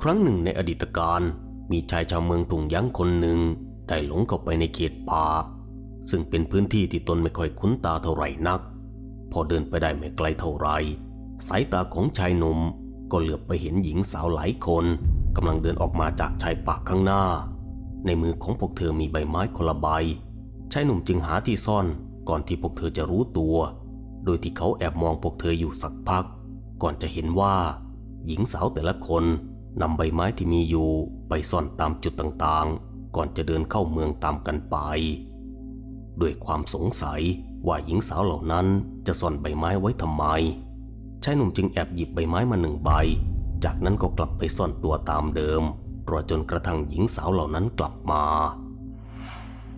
ครั้งหนึ่งในอดีตการมีชายชาวเมืองถุงยั้งคนหนึ่งได้หลงเข้าไปในเขตป่าซึ่งเป็นพื้นที่ที่ตนไม่ค่อยคุ้นตาเท่าไหร่นัก พอเดินไปได้ไม่ไกลเท่าไร สายตาของชายหนุ่มก็เหลือบไปเห็นหญิงสาวหลายคนกำลังเดินออกมาจากชายป่าข้างหน้า ในมือของพวกเธอมีใบไม้คนละใบชายหนุ่มจึงหาที่ซ่อนก่อนที่พวกเธอจะรู้ตัว โดยที่เขาแอบมองพวกเธออยู่สักพัก ก่อนจะเห็นว่า หญิงสาวแต่ละคน นำใบไม้ที่มีอยู่ไปซ่อนตามจุดต่างๆ ก่อนจะเดินเข้าเมืองตามกันไป ด้วยความสงสัยว่าหญิงสาวเหล่านั้นจะซ่อนใบไม้ไว้ทำไมชายหนุ่มจึงแอบหยิบใบไม้มาหนึ่งใบ จากนั้นก็กลับไปซ่อนตัวตามเดิมรอจนกระทั่งหญิงสาวเหล่านั้นกลับมา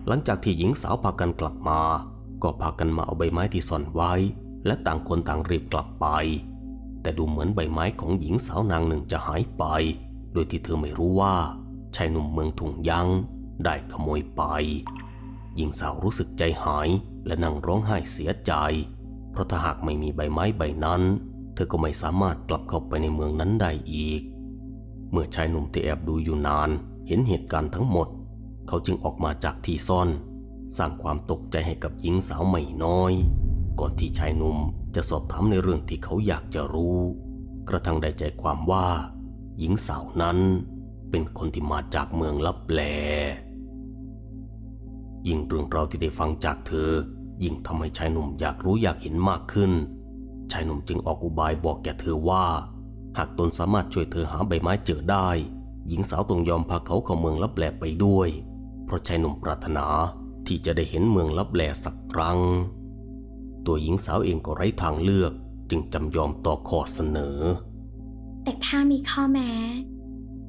หลังจากที่หญิงสาวพากันกลับมา ก็พากันมาเอาใบไม้ที่ซ่อนไว้ และต่างคนต่างรีบกลับไป แต่ดูเหมือนใบไม้ของหญิงสาวนางหนึ่งจะหายไป โดยที่เธอไม่รู้ว่าชายหนุ่มเมืองถุงยังได้ขโมยไป หญิงสาวรู้สึกใจหายและนั่งร้องไห้เสียใจ เพราะถ้าหากไม่มีใบไม้ใบนั้น เธอก็ไม่สามารถกลับเข้าไปในเมืองนั้นได้อีก เมื่อชายหนุ่มที่แอบดูอยู่นาน เห็นเหตุการณ์ทั้งหมด เขาจึงออกมาจากที่ซ่อน สร้างความตกใจให้กับหญิงสาวไม่น้อย ก่อนที่ชายหนุ่มจะสอบถามในเรื่องที่เขาอยากจะรู้ กระทั่งได้ใจความว่า หญิงสาวนั้นเป็นคนที่มาจากเมืองลับแล ยิ่งเรื่องราวที่ได้ฟังจากเธอ ยิ่งทำให้ชายหนุ่มอยากรู้อยากเห็นมากขึ้น ชายหนุ่มจึงออกอุบายบอกแก่เธอว่า หากตนสามารถช่วยเธอหาใบไม้เจอได้ หญิงสาวต้องยอมพาเขาเข้าเมืองลับแลไปด้วย เพราะชายหนุ่มปรารถนาที่จะได้เห็นเมืองลับแลสักครั้ง ตัวหญิงสาวเองก็ไร้ทางเลือก จึงจำยอมต่อข้อเสนอ แต่ข้ามีข้อแม้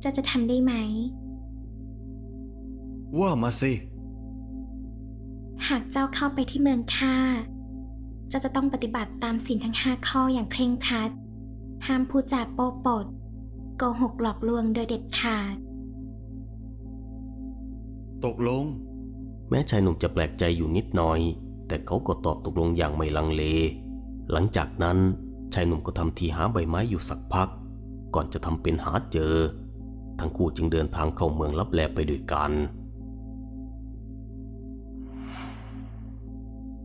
เจะจะทำได้ไหม ว่ามาสิ หากเจ้าเข้าไปที่เมืองข้าเจ้าจะต้องปฏิบัติตามสิ่งทั้งห้าข้ออย่างเคร่งครัด ห้ามพูดจาโป๊ปดโกหกหลอกลวงโดยเด็ดขาด ตกลง แม้ชายหนุ่มจะแปลกใจอยู่นิดหน่อย แต่เขาก็ตอบตกลงอย่างไม่ลังเล หลังจากนั้นชายหนุ่มก็ทำทีหาใบไม้อยู่สักพัก ก่อนจะทำเป็นหาเจอ ทั้งคู่จึงเดินทางเข้าเมืองลับแลไปด้วยกัน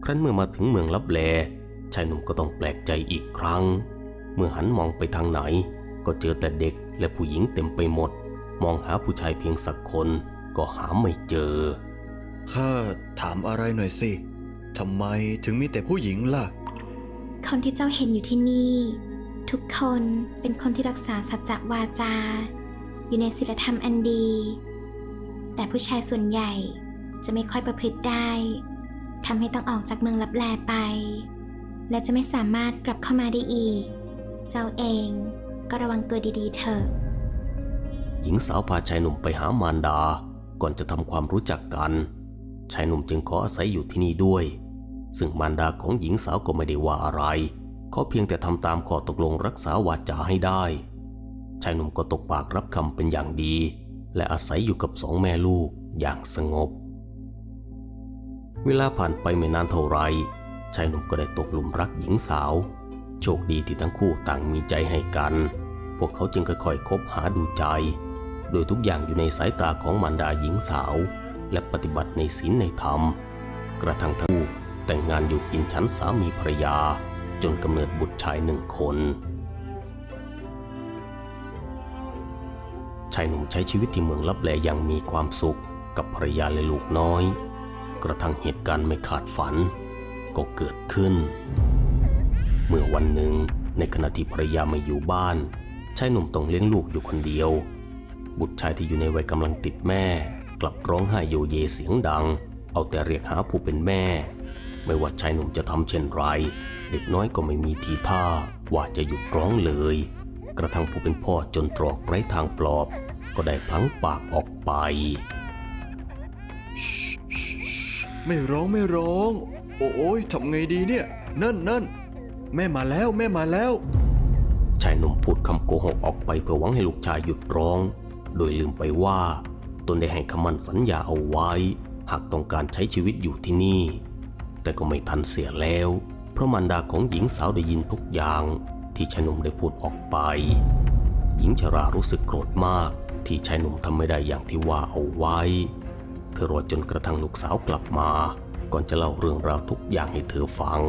ครั้นเมื่อมาถึงเมืองลับแลชายหนุ่มก็ต้องแปลกใจอีกครั้ง เมื่อหันมองไปทางไหน ก็เจอแต่เด็กและผู้หญิงเต็มไปหมด มองหาผู้ชายเพียงสักคนก็หาไม่เจอ ข้าถามอะไรหน่อยสิ ทำไมถึงมีแต่ผู้หญิงล่ะ คนที่เจ้าเห็นอยู่ที่นี่ ทุกคนเป็นคนที่รักษาสัจจะวาจา อยู่ในศีลธรรมอันดี แต่ผู้ชายส่วนใหญ่จะไม่ค่อยประพฤติได้ทำให้ต้องออกจากเมืองลับแลไป และจะไม่สามารถกลับเข้ามาได้อีก เจ้าเองก็ระวังตัวดีๆเถอะ หญิงสาวพาชายหนุ่มไปหามารดา ก่อนจะทำความรู้จักกัน ชายหนุ่มจึงขออาศัยอยู่ที่นี่ด้วย ซึ่งมารดาของหญิงสาวก็ไม่ได้ว่าอะไรเขาเพียงแต่ทำตามข้อตกลงรักษาวาจาให้ได้ชายหนุ่มก็ตกปากรับคำเป็นอย่างดี และอาศัยอยู่กับสองแม่ลูกอย่างสงบ เวลาผ่านไปไม่นานเท่าไรชายหนุ่มก็ได้ตกหลุมรักหญิงสาว โชคดีที่ทั้งคู่ต่างมีใจให้กัน พวกเขาจึงค่อยๆคบหาดูใจ โดยทุกอย่างอยู่ในสายตาของมารดาหญิงสาว และปฏิบัติในศีลในธรรม กระทั่งทั้งคู่ แต่งงานอยู่กินชั้นสามีภรรยา จนกำเนิดบุตรชายหนึ่งคนชายหนุ่มใช้ชีวิตที่เมืองลับแลอย่างมีความสุขกับภรรยาและลูกน้อย กระทั่งเหตุการณ์ไม่ขาดฝัน ก็เกิดขึ้น เมื่อวันหนึ่งในขณะที่ภรรยาไม่อยู่บ้านชายหนุ่มต้องเลี้ยงลูกอยู่คนเดียว บุตรชายที่อยู่ในวัยกำลังติดแม่ กลับร้องไห้โยเยเสียงดัง เอาแต่เรียกหาผู้เป็นแม่ ไม่ว่าชายหนุ่มจะทำเช่นไร เด็กน้อยก็ไม่มีทีท่าว่าจะหยุดร้องเลย กระทั่งผู้เป็นพ่อจนตรอกไร้ทางปลอบ ก็ได้พลั้งปากออกไป ไม่ร้องไม่ร้อง โอ้ยทำไงดีเนี่ย นั่นนั่นแม่มาแล้วแม่มาแล้ว ชายหนุ่มพูดคำโกหกออกไปเพื่อหวังให้ลูกชายหยุดร้อง โดยลืมไปว่า ตนได้ให้คำมั่นสัญญาเอาไว้ หากต้องการใช้ชีวิตอยู่ที่นี่ แต่ก็ไม่ทันเสียแล้ว เพราะมารดาของหญิงสาวได้ยินทุกอย่างที่ชายหนุ่มได้พูดออกไป หญิงชรารู้สึกโกรธมากที่ชายหนุ่มทำไม่ได้อย่างที่ว่าเอาไว้ เธอรอจนกระทั่งลูกสาวกลับมา ก่อนจะเล่าเรื่องราวทุกอย่างให้เธอฟัง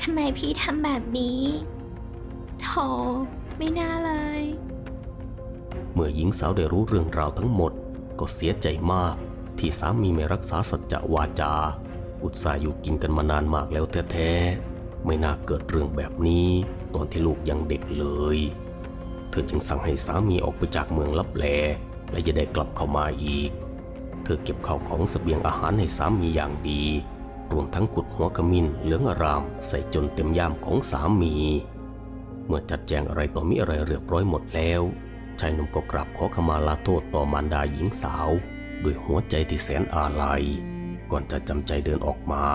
ทำไมพี่ทำแบบนี้โถไม่น่าเลย เมื่อหญิงสาวได้รู้เรื่องราวทั้งหมดก็เสียใจมาก ที่สามีไม่รักษาสัจจะวาจา อุตส่าห์อยู่กินกันมานานมากแล้วแท้ๆ ไม่น่าเกิดเรื่องแบบนี้ตอนที่ลูกยังเด็กเลย เธอจึงสั่งให้สามีออกไปจากเมืองลับแล และจะได้กลับเข้ามาอีก เธอเก็บข้าวของเสบียงอาหารให้สามีอย่างดี รวมทั้งกุดหัวขมิ้นเหลืองอารามใส่จนเต็มย่ามของสามี เมื่อจัดแจงอะไรต่อมีอะไรเรียบร้อยหมดแล้วชายหนุ่มก็กราบขอขมาลาโทษต่อมารดาหญิงสาว ด้วยหัวใจที่แสนอาลัย ก่อนจะจำใจเดินออกมา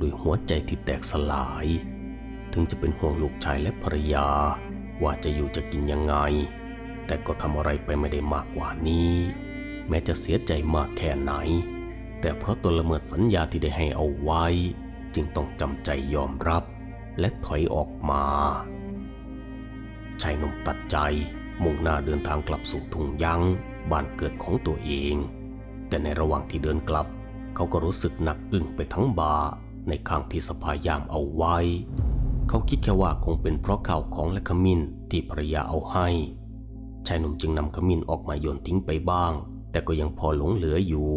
ด้วยหัวใจที่แตกสลาย ถึงจะเป็นห่วงลูกชายและภรรยา ว่าจะอยู่จะกินยังไง แต่ก็ทำอะไรไปไม่ได้มากกว่านี้ แม้จะเสียใจมากแค่ไหน แต่เพราะตนละเมิดสัญญาที่ได้ให้เอาไว้ จึงต้องจำใจยอมรับ และถอยออกมาชายหนุ่มตัดใจมุ่งหน้าเดินทางกลับสู่ทุ่งยั้งบ้านเกิดของตัวเอง แต่ในระหว่างที่เดินกลับ เขาก็รู้สึกหนักอึ้งไปทั้งบาในข้างที่สะพายยามเอาไว้ เขาคิดแค่ว่าคงเป็นเพราะข้าวของและขมิ้นที่ภรรยาเอาให้ ชายหนุ่มจึงนำขมิ้นออกมาโยนทิ้งไปบ้าง แต่ก็ยังพอหลงเหลืออยู่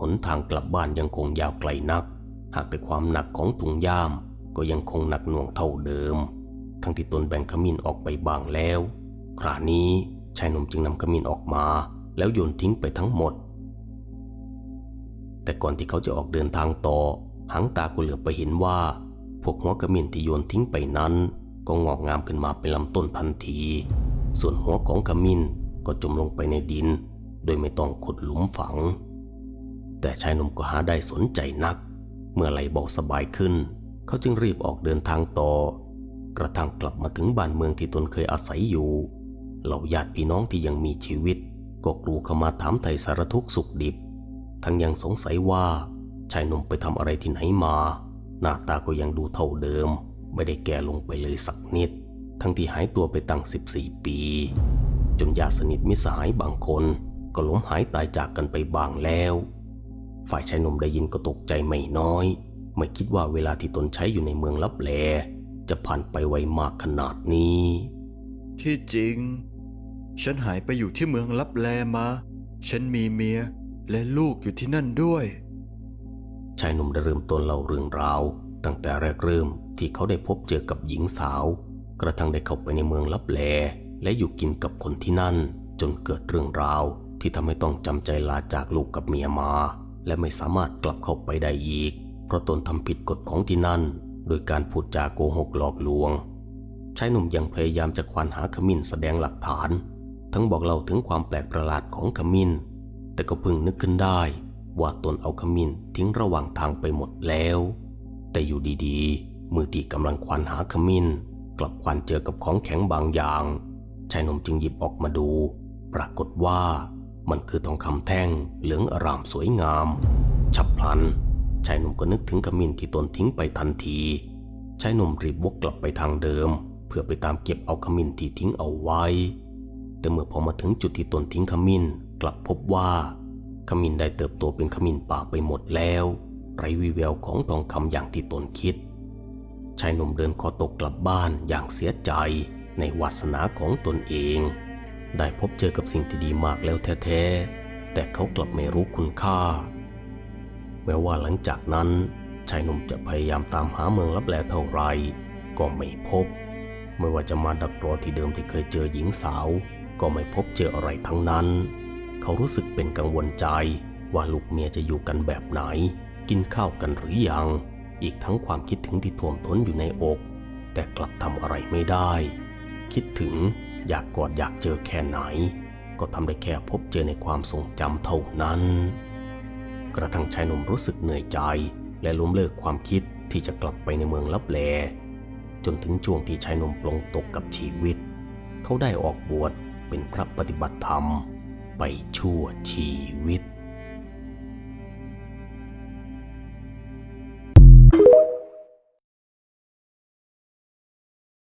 หนทางกลับบ้านยังคงยาวไกลนัก หากแต่ความหนักของถุงย่าม ก็ยังคงหนักหน่วงเท่าเดิม ทั้งที่ตนแบ่งขมิ้นออกไปบ้างแล้ว ครานี้ชายหนุ่มจึงนำขมิ้นออกมา แล้วโยนทิ้งไปทั้งหมด แต่ก่อนที่เขาจะออกเดินทางต่อ หางตาก็เหลือบไปเห็นว่า พวกหัวขมิ้นที่โยนทิ้งไปนั้น ก็งอกงามขึ้นมาเป็นลำต้นทันที ส่วนหัวของขมิ้นก็จมลงไปในดิน โดยไม่ต้องขุดหลุมฝัง แต่ชายหนุ่มก็หาได้สนใจนัก เมื่อไหลเบาสบายขึ้น เขาจึงรีบออกเดินทางต่อ กระทั่งกลับมาถึงบ้านเมืองที่ตนเคยอาศัยอยู่เหล่าญาติพี่น้องที่ยังมีชีวิต ก็กรูเข้ามาถามไถ่สารทุกข์สุขดิบ ทั้งยังสงสัยว่าชายหนุ่มไปทำอะไรที่ไหนมา หน้าตาก็ยังดูเท่าเดิม ไม่ได้แก่ลงไปเลยสักนิด ทั้งที่หายตัวไปตั้ง 14 ปี จนญาติสนิทมิสหายบางคนก็ล้มหายตายจากกันไปบางแล้ว ฝ่ายชายหนุ่มได้ยินก็ตกใจไม่น้อย ไม่คิดว่าเวลาที่ตนใช้อยู่ในเมืองลับแล จะผ่านไปไวมากขนาดนี้ ที่จริง ฉันหายไปอยู่ที่เมืองลับแลมา ฉันมีเมีย และลูกอยู่ที่นั่นด้วยชายหนุ่มได้เริ่มต้นเล่าเรื่องราว ตั้งแต่แรกเริ่มที่เขาได้พบเจอกับหญิงสาว กระทั่งได้เข้าไปในเมืองลับแล และอยู่กินกับคนที่นั่น จนเกิดเรื่องราว ที่ทำให้ต้องจำใจลาจากลูกกับเมียมา และไม่สามารถกลับเข้าไปได้อีก เพราะตนทำผิดกฎของที่นั่น โดยการพูดจาโกหกหลอกลวงชายหนุ่มยังพยายามจะควานหาขมิ้นแสดงหลักฐาน ทั้งบอกเล่าถึงความแปลกประหลาดของขมิ้น แต่ก็พิ่งนึกขึ้นได้ ว่าตนเอาขมิ้นทิ้งระหว่างทางไปหมดแล้ว แต่อยู่ดีๆ มือที่กำลังควานหาขมิ้น กลับควานเจอกับของแข็งบางอย่าง ชายหนุ่มจึงหยิบออกมาดู ปรากฏว่ามันคือทองคำแท่งเหลืองอารามสวยงาม ฉับพลัน ชายหนุ่มก็นึกถึงขมิ้นที่ตนทิ้งไปทันทีชายหนุ่มรีบวกกลับไปทางเดิม เพื่อไปตามเก็บเอาขมิ้นที่ทิ้งเอาไว้ แต่เมื่อพอมาถึงจุดที่ตนทิ้งขมิ้น กลับพบว่าขมิ้นได้เติบโตเป็นขมิ้นป่าไปหมดแล้ว ไรวีแววของทองคำอย่างที่ตนคิด ชายหนุ่มเดินคอตกกลับบ้านอย่างเสียใจในวาสนาของตนเอง ได้พบเจอกับสิ่งที่ดีมากแล้วแท้ๆ แต่เขากลับไม่รู้คุณค่า แม้ว่าหลังจากนั้น ชายหนุ่มจะพยายามตามหาเมืองลับแลเท่าไร ก็ไม่พบ ไม่ว่าจะมาดักรอที่เดิมที่เคยเจอหญิงสาว ก็ไม่พบเจออะไรทั้งนั้น เขารู้สึกเป็นกังวลใจ ว่าลูกเมียจะอยู่กันแบบไหน กินข้าวกันหรือยัง อีกทั้งความคิดถึงที่ท่วมท้นอยู่ในอก แต่กลับทำอะไรไม่ได้ คิดถึงอยากกอดอยากเจอแค่ไหน ก็ทำได้แค่พบเจอในความทรงจำเท่านั้น กระทั่งชายหนุ่มรู้สึกเหนื่อยใจ และล้มเลิกความคิดที่จะกลับไปในเมืองลับแล จนถึงช่วงที่ชายหนุ่มปลงตกกับชีวิต เขาได้ออกบวชเป็นพระปฏิบัติธรรม ชั่วชีวิต